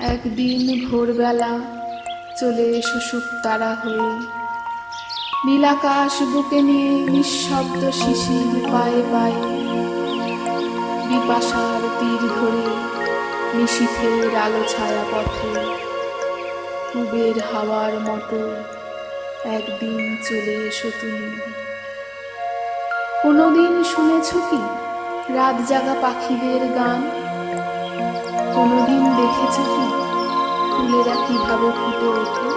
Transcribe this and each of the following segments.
একদিন ভোরবেলা চলে এসো তারা হয়ে। নীলাকাশ বুকে নিয়ে নিঃশব্দ শিশির পায়ে পায়ে। বিপাশার তীর ধরে নিশীথের আলো ছায়া পথে। কুবের হাওয়ার মতো একদিন চলে এসো তুমি। কোনোদিন শুনেছ কি? রাত জাগা পাখিদের গান? কোনোদিন দেখেছ কি? ফুলেরা কীভাবে ফুটে ওঠে?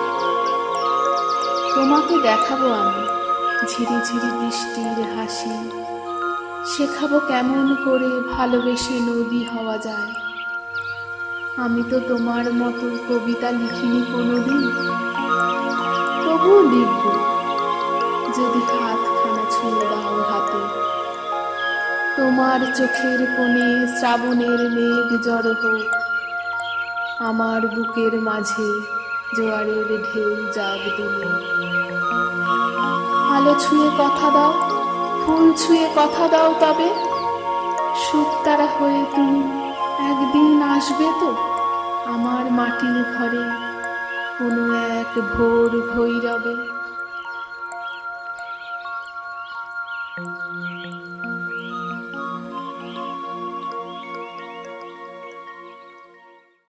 তোমাকে দেখাবো আমি। ঝিরি ঝিরি বৃষ্টির হাসি। শেখাবো কেমন করে ভালোবেসে নদী হওয়া যায়। আমি তো তোমার মতো কবিতা লিখিনি কোনোদিন। তবুও লিখব। আমার চোখের কোণে শ্রাবণের মেঘ জড় হোক, আমার বুকের মাঝে জোয়ারের ঢেউ জাগ দিল আলো ছুঁয়ে কথা দাও, ফুল ছুঁয়ে কথা দাও তবে, সুখ তারা হয়ে তুমি একদিন আসবে তো, আমার মাটির ঘরে কোনো এক ভোর ভৈরবে।